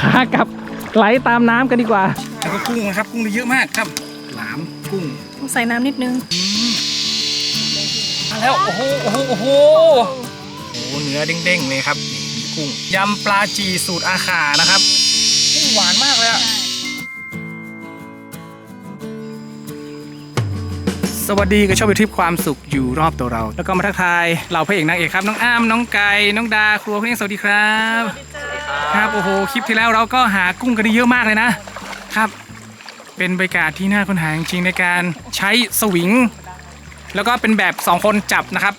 ขากลับไหลตามน้ำกันดีกว่า แล้วก็กุ้งนะครับ กุ้งเยอะมากครับ หลามกุ้งต้องใส่น้ำนิดนึง มาแล้ว โอ้โห โอ้โห โอ้โห โอ้โหเนื้อเด้งๆเลยครับนี่มีกุ้ง ยำปลาจีสูตรอาขานะครับกุ้งหวานมากเลยอะ สวัสดีกับช่องวิทิพความสุขอยู่รอบตัวเรา แล้วก็มาทักทายเราพระเอกนางเอกครับ น้องอ้ามน้องไก่น้องดาครัวพี่เองสวัสดีครับครับโอ้โหคลิปที่แล้วเราก็หากุ้งกันได้เยอะมากเลยนะครับ เป็นบรรยากาศที่น่าค้นหาจริงๆในการใช้สวิง แล้วก็เป็นแบบ 2 คนจับนะครับ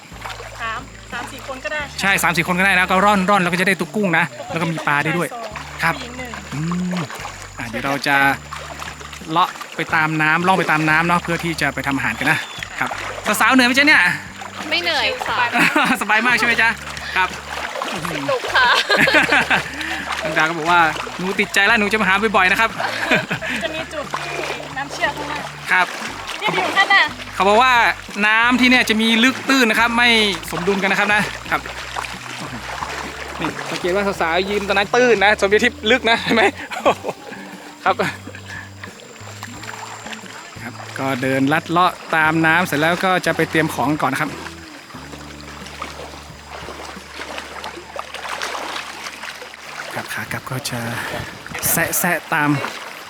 สามสามสี่คนก็ได้ใช่3ามสี่คนก็ได้นะก็ร่อนร่อนแล้วก็จะได้ตุกกุ้งนะ แล้วก็มีปลาได้ด้วยสองครับผู้หญิงหนึ่งอืมอะเดี๋ยวเราจะ เลาะไปตามน้ำล่องไปตามน้ำเนาะเพื่อที่จะไปทำอาหารกันนะครับสาวๆเหนื่อยไหมจ๊ะเนี่ย ไม่เหนื่อยค่ะ สบายมากใช่ไหมจ๊ะครับสนุกค่ะ น้องดาก็บอกว่าหนูติดใจแล้วหนูจะมาหาบ่อยๆนะครับ จะมีจุดน้ำเชี่ยวข้างหน้าครับเนี่ยอยู่ข้างหน้าเขาบอกว่าน้ำที่เนี่ยจะมีลึกตื้นนะครับ ไม่สมดุลกันนะครับนะครับนี่สังเกตว่าสาวๆยืนตอนนั้นตื้นนะสมยทิพย์ลึกนะเห็นไหม ครับครับ ก็เดินลัดเลาะตามน้ำเสร็จแล้วก็จะไปเตรียมของก่อนครับครับขากลับก็จะแซะแซะตาม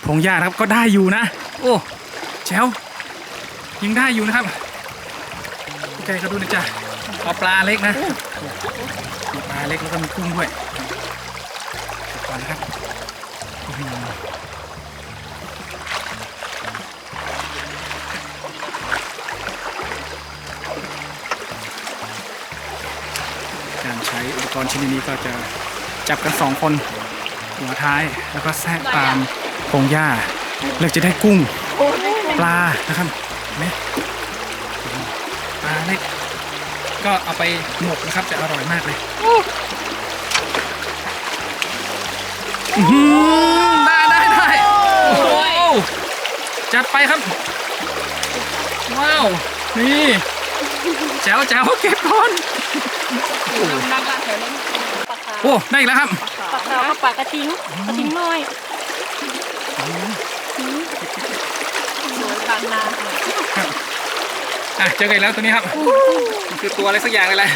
พงหญ้าครับก็ได้อยู่นะ โอ้แจ๋วยังได้อยู่นะครับโอเคก็ดูนะจ๊ะเอาปลาเล็กนะปลาเล็กแล้วก็มีกุ้งด้วยก่อนนะครับ กรณ์ชนิดนี้ก็จะจับกันสองคนหัวท้ายแล้วก็แทรกตามพงหญ้าเลือกจะได้กุ้งปลานะครับเห็นไหมปลาเล็กก็เอาไปหมกนะครับจะอร่อยมากเลยได้ได้ได้จัดไปครับ ว้าว นี่แจ๋วแจ๋วเก็บก่อน นักล่าแถวนั้นปลาขาวโอ้ได้อีกแล้วครับปลาขาวกับปลากระทิงกระทิงน้อยสวยบางนาอะเจอกันอีกแล้วตัวนี้ครับมันคือตัวอะไรสักอย่างเลยแหละ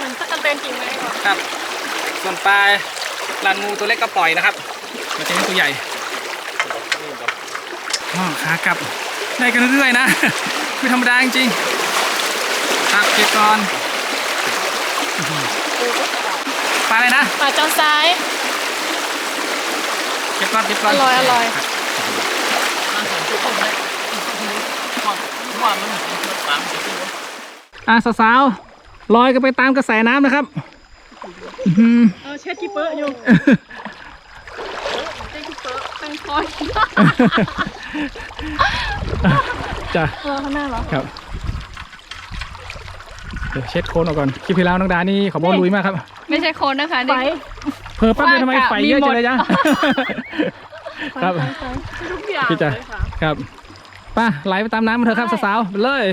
มันตะกันเตนจริงไหมก่อนครับ ส่วนปลาลานงูตัวเล็กก็ปล่อยนะครับมันจะเป็นตัวใหญ่อ๋อขากลับได้กันเรื่อยๆนะไม่ธรรมดาจริงๆครับเก็บก่อนอื้อหือ ปลาอะไรนะปลาจอนซ้าย เก็บก่อนเก็บก่อนอร่อยอร่อยอะสาวๆลอยกันไปตามกระแสน้ำนะครับอื้อหือเออเช็ดกี่เปอร์อยู่เช็ดกี่เปอร์แตงคอยจ้ะ เออข้างหน้าเหรอ ครับ เดี๋ยวเช็ดโคนออกก่อนคลิปที่แล้วน้องดานี่ขอบอกว่าลุยมากครับ ไม่ใช่โคนนะคะไปนี่ เพอแป๊บเดียวทำไมไฟเยอะจังเลยจ๊ะครับ ทุกอย่างพี่จ๋า เลยค่ะครับไป้าไหลไปตามน้ำมาเถอะครับสาวๆไปเลย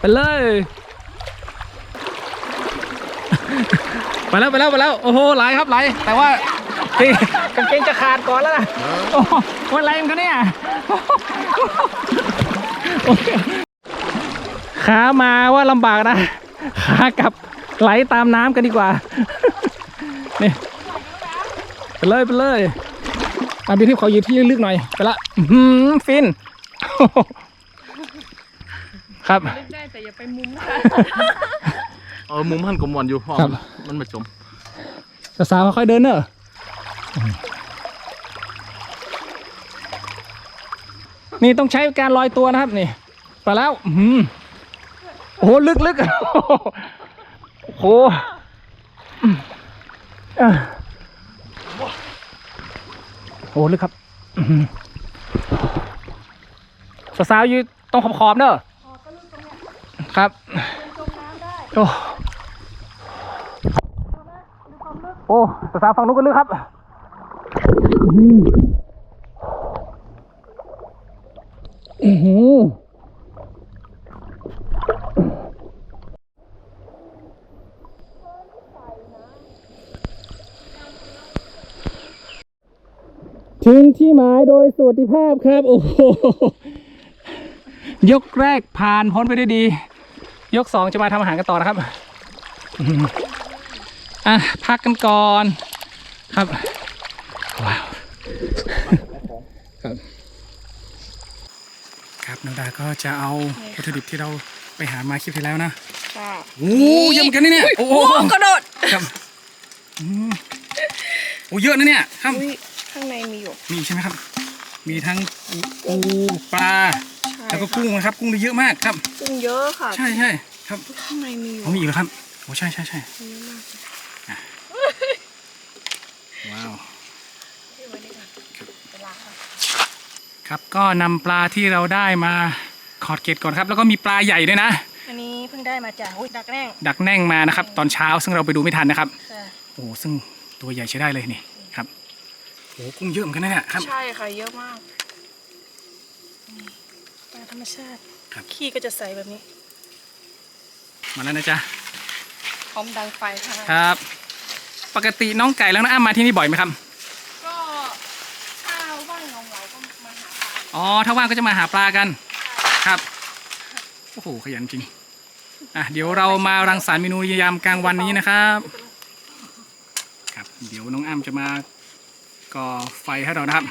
ไปเลย ไปแล้วไปแล้วไปแล้วโอ้โหไหลครับไหลแต่ว่าที่กางเกงจะขาดก่อนแล้วนะโอ้โหว่าอะไรมันกันเนี่ยโอ้โห ขามาว่าลำบากนะ ขากลับไหลตามน้ำกันดีกว่า นี่ไปเลยไปเลยอาบีที่ขอยืนที่ลึกๆหน่อย ไปละอื้อหือฟิน ครับได้แต่อย่าไปมุมนะคะเออมุมหันกลมวันอยู่พ่อครับ มันมาจมสาวๆค่อยๆเดินเนอะนี่ต้องใช้การลอยตัวนะครับนี่ ไปแล้ว อื้อหือ โอ้โหลึกๆโอ้โหโอ้โหลึกครับสาวๆอยู่ตรงขอบๆเนอะครับโอ้โอ้สาวๆฝั่งนู้นก็ลึกครับอือหือ ถึงที่หมา ยโดยสวัสดิภาพครับ โอ้โหยกแรกผ่านพ้นไปได้วยดี ยกสองจะมาทำอาหารกันต่อนะครับอืมอะพักกันก่อน ครับว้าวครับครับน้องดาก็จะเอาวัตถุดิบที่เราไปหามาคลิปที่แล้วนะค่ะโอ้เยอะเหมือนกันนี่เนี่ยโอ้โหกระโดดครับอืมโอ้เยอะนะเนี่ยครับอุ้ยข้างในมีอยู่มีใช่ไหมครับ มีทั้งปูปลาแล้วก็กุ้งนะครับ กุ้งได้เยอะมากครับ กุ้งเยอะค่ะใช่ใช่ครับข้างในมีอยู่เขามีอีกแล้วครับโอ้ใช่ใช่ใช่อะว้าวครับก็นำปลาที่เราได้มาขอดเกล็ดก่อนครับ แล้วก็มีปลาใหญ่ด้วยนะ อันนี้เพิ่งได้มาจากอุ้ยดักแน่งดักแน่งมานะครับ ตอนเช้าซึ่งเราไปดูไม่ทันนะครับค่ะโอ้โหซึ่งตัวใหญ่ใช้ได้เลยนี่ครับ โอ้โหกุ้งเยอะเหมือนกันนะเนี่ยครับ ใช่ค่ะเยอะมากปลาธรรมชาติครับ ขี้ก็จะใสแบบนี้มาแล้วนะจ๊ะพร้อมดังไฟค่ะครับ ปกติน้องไก่แล้วน้องอ้ำมาที่นี่บ่อยไหมครับ ก็ถ้าว่างงงเราก็มาหาปลาอ๋อถ้าว่างก็จะมาหาปลากันครับโอ้โหขยันจริงอะเดี๋ยวเรามารังสรรค์เมนูยามกลางวันนี้นะครับ ครับ เดี๋ยวน้องอ้ำจะมา ก่อไฟให้เรานะครับ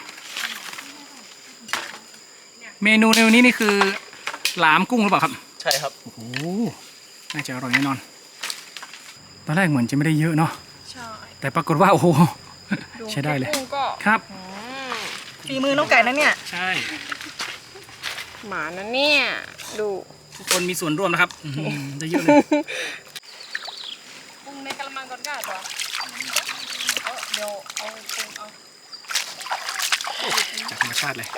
เมนูในวันนี้นี่คือหลามกุ้งหรือเปล่าครับ ใช่ครับ โอ้โห น่าจะอร่อยแน่นอน ตอนแรกเหมือนจะไม่ได้เยอะเนาะ ใช่แต่ปรากฏว่า โอ้โห ใช้ได้เลย กุ้งก็ครับอืมฝีมือน้องไก่นะเนี่ย ใช่ หมานะเนี่ย ดู ทุกคนมีส่วนร่วมนะครับอื้อหือได้เยอะเลย กุ้งในกระมังก่อนก็ได้ตัวเอาเดี๋ยวเอากุ้งเอาจาก ธรรมชาติเลย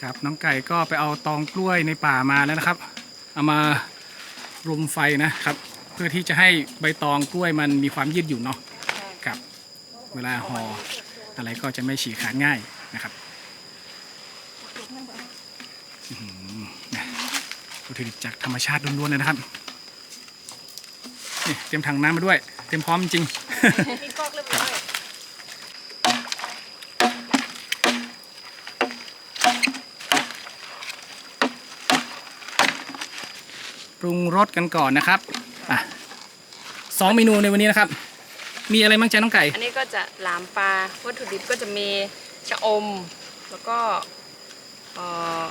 ครับน้องไก่ก็ไปเอาตองกล้วยในป่ามาแล้วนะครับ เอามารุมไฟนะครับ เพื่อที่จะให้ใบตองกล้วยมันมีความยืดหยุ่นเนาะครับเวลาห่ออะไรก็จะไม่ฉีกขาดง่ายนะครับอื้อหือนะวัตถุดิบจากธรรมชาติล้วนๆเลยนะครับนี่เตรียมถังน้ำมาด้วย เตรียมพร้อมจริงมีกอกเรียบร้อย ปรุงรสกันก่อนนะครับอะสองเมนูในวันนี้นะครับ มีอะไรบ้างจ๊ะน้องไก่ อันนี้ก็จะหลามปลาวัตถุดิบก็จะมีชะอม แล้วก็เอ่อ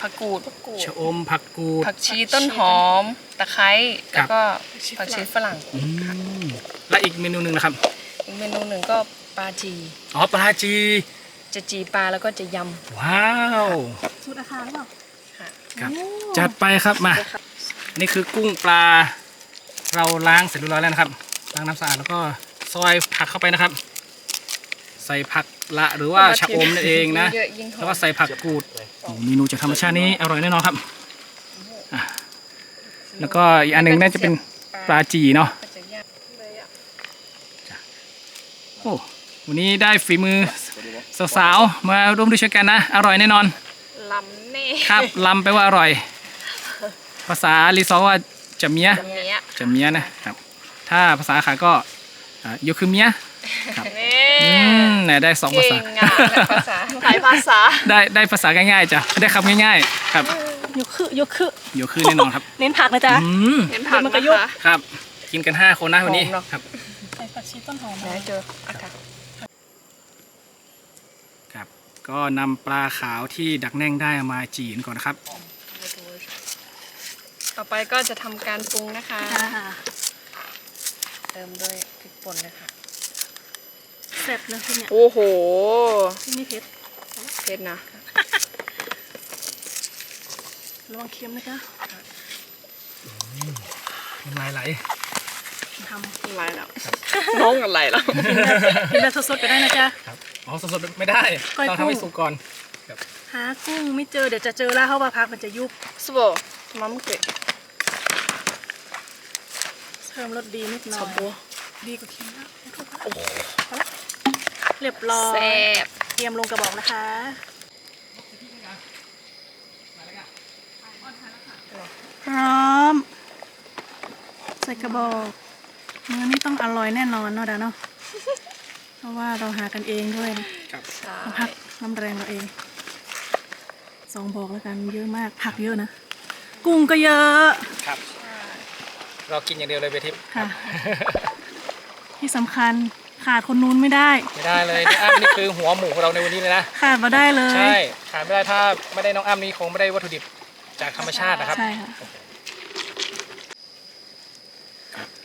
ผักกูดผักกูดชะอมผักกูด ผักชีต้นหอม ตะไคร้ครัแล้บวก็ผักชีฝรั่งอืมและอีกเมนูหนึ่งนะครับอีกเมนูหนึ่งก็ปลาจี อ๋อปลาจี จะจีปลาแล้วก็จะยว้าว สูตรอาคารหรือเปล่าำค่ะ ครับ จัดไปครับมาอันนี้คือกุ้งปลา เราล้างเสร็จเรียบร้อยแล้วนะครับ ล้างน้ำสะอาดแล้วก็ซอยผักเข้าไปนะครับ ใส่ผักละหรือว่าชะอมนั่นเองนะ เยอะยิ่งหอแล้วมก็ใส่ผักกูดโอ้เมนูจากธรรมชาตินี้อร่อยแน่นอนครับอะแล้วก็อีกอันหนึ่งน่าจะเป็นปลาจีเนาะ ก็จะย่างเลยอะโอ้ วันนี้ได้ฝีมือสาวๆ มาร่วมด้วยช่วยกันนะ อร่อยแน่นอน ลำเน่ครับลำไปว่าอร่อย ภาษาลีซอว่าจะเมียแบบนี้จะเมียนะครับ ถ้าภาษาขาก็อ่าโยคือเมีย ครับนี่อืมเนี่ยได้สองภาเก่ษางอะภาษาหลายภาษาได้ได้ภาษาง่ายๆจ้ะได้คำง่ายๆ ครับยกคือยกคือโยคือแน่นอนครับเน้นผักนะจ๊ะ อืมเห็นผักมันก็นะยุบคะครับ กินกันห้าคนนะวันนี้หอมเนอะครับ ใส่ผักชีต้นหอมไหนเจออากาศครับก็นำปลาขาวที่ดักแน่งได้มาจีนก่อนนะครับ ต่อไปก็จะทำการปรุงนะคะอ่าเติมด้วยพริกป่นเลยค่ะแซ่บนะที่เนี่ยโอ้โหที่นี่เผ็ดเผ็ดนะระวังเค็มนะจ๊ะน้ำลายไหลทำอะไรแล้วน้องอะไรแล้วกินแบบสดๆก็ได้นะจ๊ะครับอ๋อสดๆไม่ได้ก้อยต้องทำให้กุ้งสุกก่อนหากุ้งไม่เจอเดี๋ยวจะเจอแล้วเพราะว่าผักมันจะยุบสบมัมเกะ เพิ่มรสดีนิดหน่สอยบัวดีกว่าเค็มแล้วพอละเรียบร้อยแซ่บเตรียมลงกระบอกนะคะพร้อม ใส่กระบอกเนื้อนี่ต้องอร่อยแน่นอนเนาะดาเนาะ เพราะว่าเราหากันเองด้วยนะครับใช่น้ำพักน้ำแรงเราเอง สองบอกแล้วกันเยอะมากผักเยอะนะ กุ้งก็เยอะ ครับเรากินอย่างเดียวเลยเบทิปค่ะ ที่สำคัญขาดคนนู้นไม่ได้ ไม่ได้เลยนี่อ้ำนี่คือหัวหมูของเราในวันนี้เลยนะขาดมาได้เลย ใช่ขาดไม่ได้ถ้าไม่ได้น้องอ้ำนี่คงไม่ได้วัตถุดิบจากธรรมชาตินะครับ ใช่ค่ะ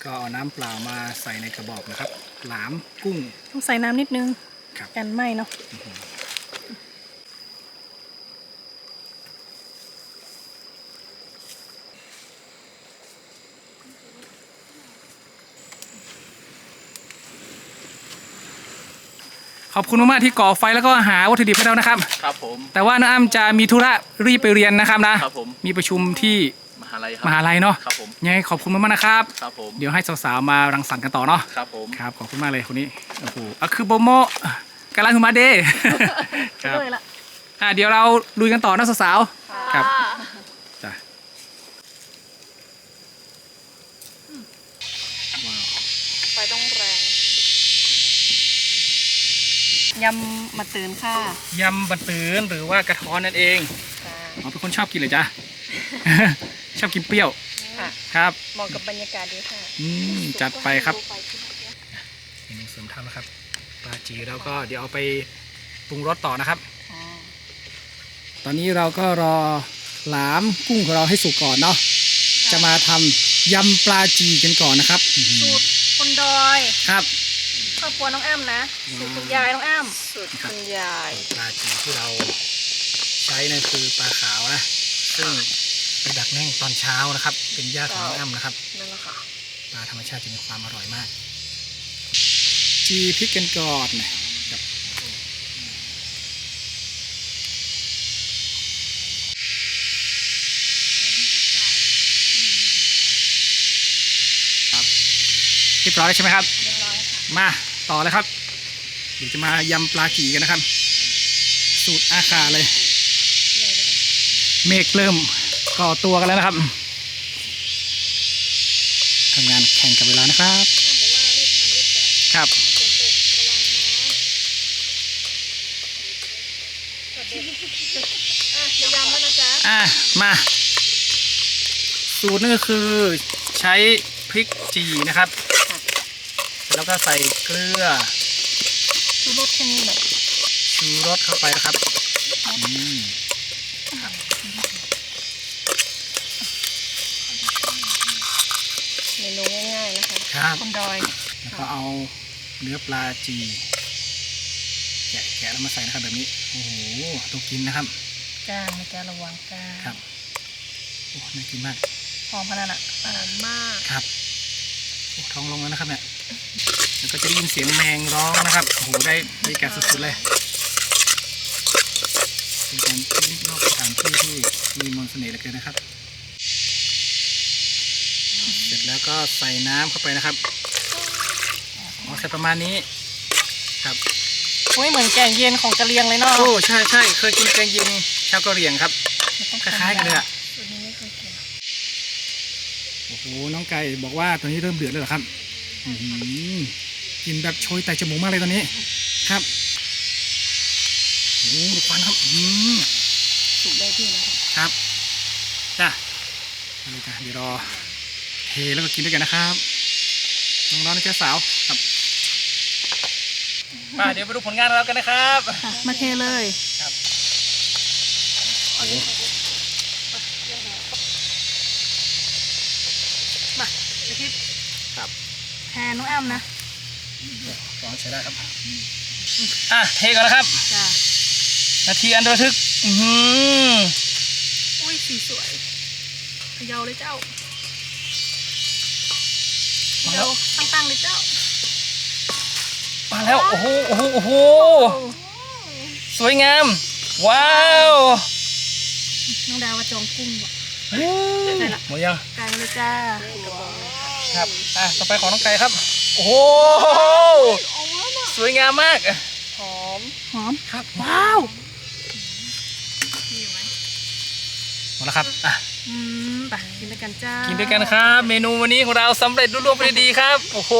ก็เอาน้ำเปล่ามาใส่ในกระบอกนะครับ หลามกุ้ง ต้องใส่น้ำนิดนึงครับ กันไหมเนาะ อบคุณมากๆที่ก่อไฟแล้วก็หาวัตถุดิบให้เรานะครับ ครับผม แต่ว่าน้องอ้ำจะมีธุระรีบไปเรียนนะครับนะครับผม มีประชุมที่มหาลัยครับ มหาลัยเนาะครับผม ยังไงขอบคุณมากๆนะครับ ครับผม เดี๋ยวให้สาวๆมารังสรรค์กันต่อเนาะ ครับผม ครับขอบคุณมากเลยคนนี้โอ้โหอะคือโบโมกาลังคุมาเด ครับ เลยละ อะเดี๋ยวเราลุยกันต่อนะสาวๆครับจ้ะ ไฟต้องแรงยำ มาตื่นค่ะยำบันตืนหรือว่ากระท้อนนั่นเองค่ะอ๋อเป็นคนชอบกินเลยจ้ะชอบกินเปรี้ยวค่ะครับเหมาะกับบรรยากาศดีค่ะอืมจัดไปครับเมนูเสริมทำนะครับปลาจีแล้วก็เดี๋ยวเอาไปปรุงรสต่อนะครับตอนนี้เราก็รอหลามกุ้งของเราให้สุกก่อนเนาะจะมาทำยำปลาจีกันก่อนนะครับสูตรคนดอย ครับ ครอบครัวน้องอ้ำนะสูตรคุณยายน้องอ้ำสุดคุณยายปลาจีที่เราใช้นั่นคือปลาขาวนะซึ่งไปดักแน่งตอนเช้านะครับ เป็นญาติของน้องอ้ำนะครับนั่นแหละค่ะปลาธรรมชาติจะมีความอร่อยมาก จีพริกกันก่อนนะครับครับเรียบร้อยแล้วใช่ไหมครับ มาต่อเลยครับเดี๋ยวจะมายำปลาจีกันนะครับ สูตรอาคาเลย เมฆเริ่มก่อตัวกันแล้วนะครับทำงานแข่งกับเวลานะครับ ครับอะมาสูตรนี่ก็คือใช้พริกจีนะครับ แล้วก็ใส่เกลือชูรสแค่นี้แหละชูรสเข้าไปนะครับอืมเมนูง่ายๆนะคะครับคนดอยแล้วก็เอาเนื้อปลาจีแกะแกะแล้วมาใส่นะครับแบบนี้โอ้โหต้องกินนะครับก้างนะจ๊ะระวังก้างครับโอ้น่ากินมากหอมขนาดน่ะหอมมากครับโอ้ท้องลงแล้วนะครับเนี่ย แล้วก็จะได้ยินเสียงแมงร้องนะครับโอ้โหได้บรรยากาศสุดๆเลยเป็นการพิกนิกนอกสถานที่ที่มีมนต์เสน่ห์เหลือเกินนะครับ เสร็จแล้วก็ใส่น้ำเข้าไปนะครับอ๋อใส่ประมาณนี้ครับไม่เหมือนแกงเย็นของกะเลียงเลยเนาะโอ้ใช่ใช่เคยกินแกงเย็นชาวกะเหรี่ยงครับคล้ายๆกันเลยอะสูตรนี้ไม่เคยกินโอ้โหน้องไก่บอกว่าตอนนี้เริ่มเดือดแล้วเหรอครับ อื้อหือกินแบบโชยไตจมูกมากเลยตอนนี้ ครับโอ้โหดูควันครับอืมสูตรได้ที่นะคะครับจ้ะเอาเลยจ้ะเดี๋ยวรอเทแล้วก็กินด้วยกันนะครับน้องๆนะจ๊ะสาวครับมาเดี๋ยวไปดูผลงานเรากันนะครับค่ะมาเทเลยโอ้โห มาไปทิพย์ ครับ แท นน้องอ้ำนะลองใช้ได้ครับ อะเทก่อนนะครับ จ้านาทีอันระทึก อือหืออุ้ยสีสวยเขยาเลยเจ้าเขมาแล้ยาวตั้งๆเลยเจ้า มาแล้ว โอ้โห โอ้โห โอ้โห สวยงาม ว้าว น้องดาวว่าจองกุ้งว่ะหได้ละมดยัง กลายมาเลยจ้า ครับอะต่อไปของน้องไก่ครับ โอ้โหสวยงามมากหอมหอมครับ ว้าวหมดแล้วครับอะกินด้วยกันจ้ากินด้วยกันครับ เมนูวันนี้ของเราสำเร็จรุ่วงไปดีครับ โอ้โห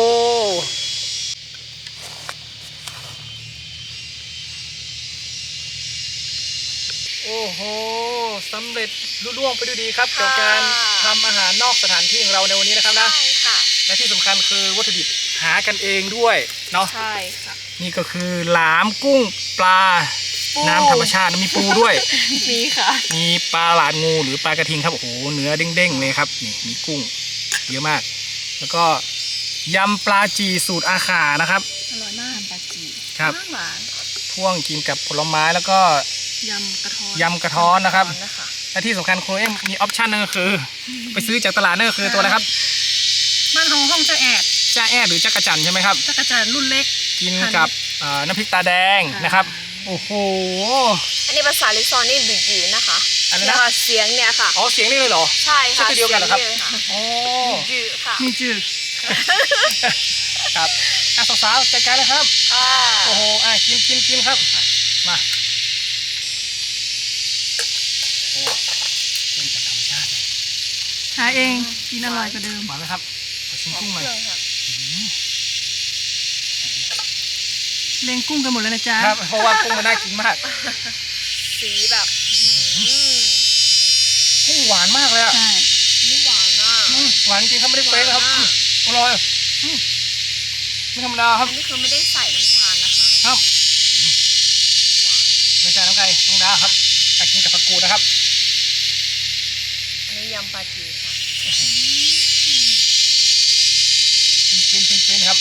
โอ้โหสำเร็จรุ่วงไปด้วยดีครับกับการทำอาหารนอกสถานที่ของเราในวันนี้นะครับนะ และที่สำคัญคือวัตถุดิบหากันเองด้วยเนาะใช่ค่ะ นี่ก็คือหลามกุ้งปลา ปู น้ำธรรมชาติมีปูด้วย มีค่ะ มีปลาหลาดงูหรือปลากระทิงครับโอ้โหเนื้อเด้งๆเลยครับนี่มีกุ้งเยอะมาก แล้วก็ยำปลาจีสูตรอาขานะครับ อร่อยมากปลาจีครับ หวานพ่วงกินกับผลไม้แล้วก็ ยำกระท้อนยำกระท้อนนะครับนะคะและที่สำคัญครูเอ็มมีออปชันนึงก็คือ ไปซื้อจากตลาดนั่นก็คือตัวอะไรครับ บ้านห้องห้องจะแอดจ้าแอดหรือจักรจันทร์ใช่ไหมครับ จักรจันทร์รุ่นเล็ก กินกับเอ่อน้ำพริกตาแดงค่ะนะครับ โอ้โห อันนี้ภาษาลิซอนนี่บีจีนะคะอะไรนะ เนี่ยค่ะเสียงเนี่ยค่ะ อ๋อเสียงนี่เลยเหรอ ใช่ค่ะใช่ตัวเดียวกันเหรอครับ สียงลยค่ะโอ้บีจีค่ะมีจืดครับอะสาวๆจัดการนะครับ อ่าโอ้โหอะกินกินกินครับ มาโอ้กุ้งจากธรรมชาติเลยหาเองกินอร่อยกว่าเดิมมาเลยครับ ขอชิมกุ้งหน่อยเครื่องค่ะเลี้ยงกุ้งกันหมดเลยนะจ๊ะครับเพราะว่ากุ้งมันน่ากินมาก สีแบบอืมกุ้งหวานมากเลยอะใช่นี่หวานอะอืมหวานจริงครับไม่ได้เฟกนะครับอืมอร่อยอืมไม่ธรรมดาครับอันนี้คือไม่ได้ใส่น้ำตาลนะคะครับเลยจานน้องไก่น้องดาครับอยากกินกับผักกูดนะครับอันนี้ยำปลาจีค่ะ ฟินฟินฟินฟินครับ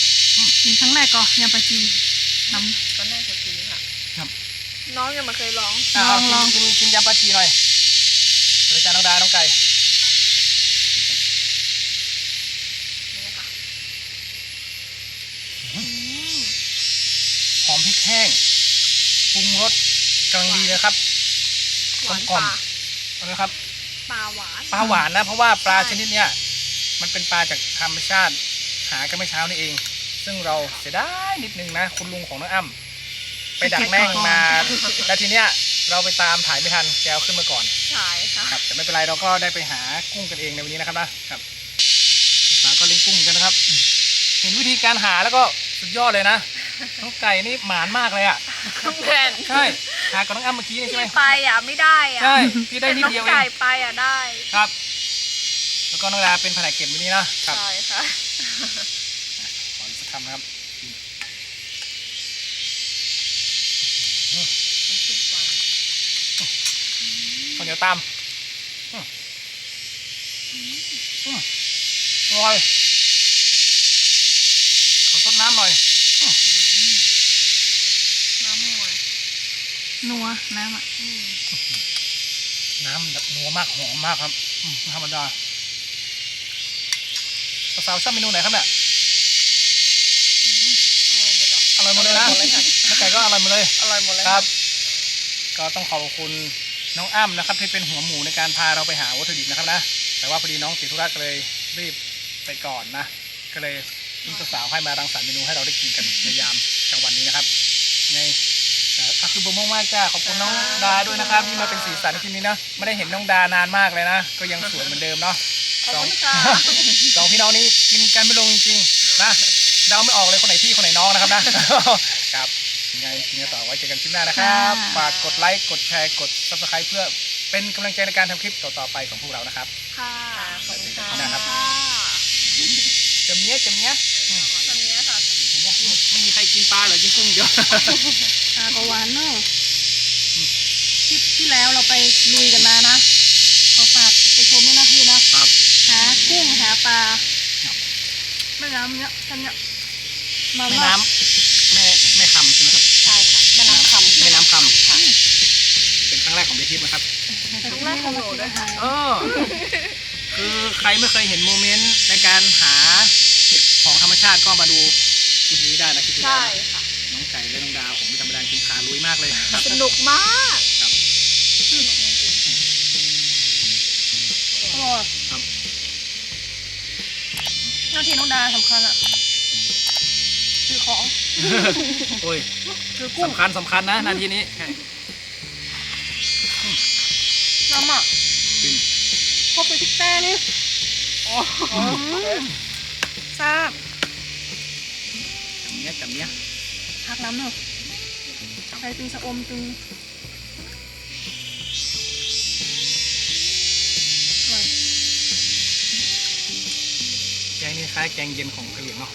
กินครั้งแรกก็ยำปลาจีน้ก็น่าจะกินค่ะ ครับ น้องยังไม่เคยลองอะลองลองกินกินกินยำปลาจีหน่อยเลยจานน้องดาน้องไก่นี่ค่ะหอมพริกแห้งปรุงรสกำลังดีเลยครับ หวานกลปมลาๆ เอาเลยครับ ปลาหวาน ปลาหวานนะ เพราะว่าปลาใช่ ชนิดเนี้ยมันเป็นปลาจากธรรมชาติ หากันเมื่อเช้านี่เอง ซึ่งเราเสียดายนิดนึงนะ คุณลุงของน้องอ้ำไปดักแม่งมาแล้วทีเนี้ยเราไปตามถ่ายไม่ทันแกเอาขึ้นมาก่อนใช่ค่ะครับแต่ไม่เป็นไรเราก็ได้ไปหากุ้งกันเองในวันนี้นะครับนะครับสาวก็เลี้ยงกุ้งกันนะครับ เห็นวิธีการหาแล้วก็สุดยอดเลยนะน้องไก่นี่หมานมากเลยอะแผ่นใช่หากับน้องอ้ำเมื่อกี้นี่ใช่ไหมพี่ไปอะไม่ได้อะใช่พี่ได้นิดเดียวแต่เอน้องงไก่ไปอะได้ครับ แล้วก็น้องดาเป็นแผนกเก็บวันนี้นะครับใช่ค่ะ ขออีกสักคำนะครับข้าวเหนียวตามอร่อยขอซดน้ำหน่อย น้ำหวนำนัวน้ำอะน้ำแบบนัวมากหอมมากครับอืมไม่ธรรมดา สาวๆชอบเมนูไหนครับเนี่ยอร่อยหมดอะอร่อยหมดเลยนะอร่อยหมดเลยค่ะแล้วไก่ก็อร่อยหมดเลยอร่อยหมดเลยครับ ก็ต้องขอบคุณน้องอ้ำนะครับที่เป็นหัวหมูในการพาเราไปหาวัตถุดิบนะครับนะแต่ว่าพอดีน้องติดธุระก็เลยรีบไปก่อนนะ ก็เลยทิ้งสาวๆให้มารังสรรค์เมนูให้เราได้กินกันในยามกลางวันนี้นะครับไงเอ่อก็คือบุมมากๆจ้าขอบคุณน้องดาด้วยนะครับที่มาเป็นสีสันคลิปนี้นะไม่ได้เห็นน้องดานานมากเลยนะ ก็ยังสวยเหมือนเดิมเนาะขอบ สองคุณค่ะสองพี่น้องนี้กินกันไม่ลงจริงๆนะเดาไม่ออกเลยคนไหนพี่คนไหนน้องนะครับนะครับยังไงกินกันต่อไว้เจอกันคลิปหน้านะครับฝากกดไลค์กดแชร์กด subscribe เพื่อเป็นกำลังใจในการทำคลิปต่อๆไปของพวกเรานะครับค่ะขอบคุณค่ะนะครับจำเนี้ยจำเนี้ยอืมตรงนี้ค่ะจำเนี้ยไม่มีใครกินปลาเหรอกินกุ้งเดียวปลาก็หวานเนอะคลิปที่แล้วเราไปลุยกันมานะขอฝากไปชมด้วยนะพี่นะครับ หากุ้งหาปลาครับแม่น้ำเนี้ยท่านเนี้ยมาแม่มาน้ำแม่แม่คำใช่ไหมครับใช่ค่ะแม่น้ำคำแม่น้ำคำค่ะเป็นครั้งแรกของเบทิปนะครับครั้งแรกของหนูด้วยค่ะเออคือใครไม่เคยเห็นโมเมนต์ในการหาของธรรมชาติก็มาดูคลิปนี้ได้นะคลิปที่แล้วใช่นะค่ะน้องไก่และน้องดาวผมไม่ธรรมดาจริงขาลุยมากเลยครับสนุกมากครับสนุกจริงอร่อยครับห น้าที่น้องดาสำคัญอะคือของ โอ้ยคือกุ้งสำคัญสำคัญนะนาทีนี้ใช่น้ำอะฟินครบไปพริกแต้นี่อ๋อทราบจำเนี้ยจำเนี้ยพักน้ำเนอะใส่ตึงสะอมตึง ล้ายแกงเย็นของกะเหรี่ยงเนาะ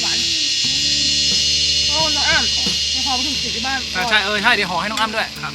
หวานโอ้น้องอ้ำยังพอไปถึงสิที่บ้าน อ่าใช่เออใช่เดี๋ยวห่อให้น้องอ้ำด้วยครับ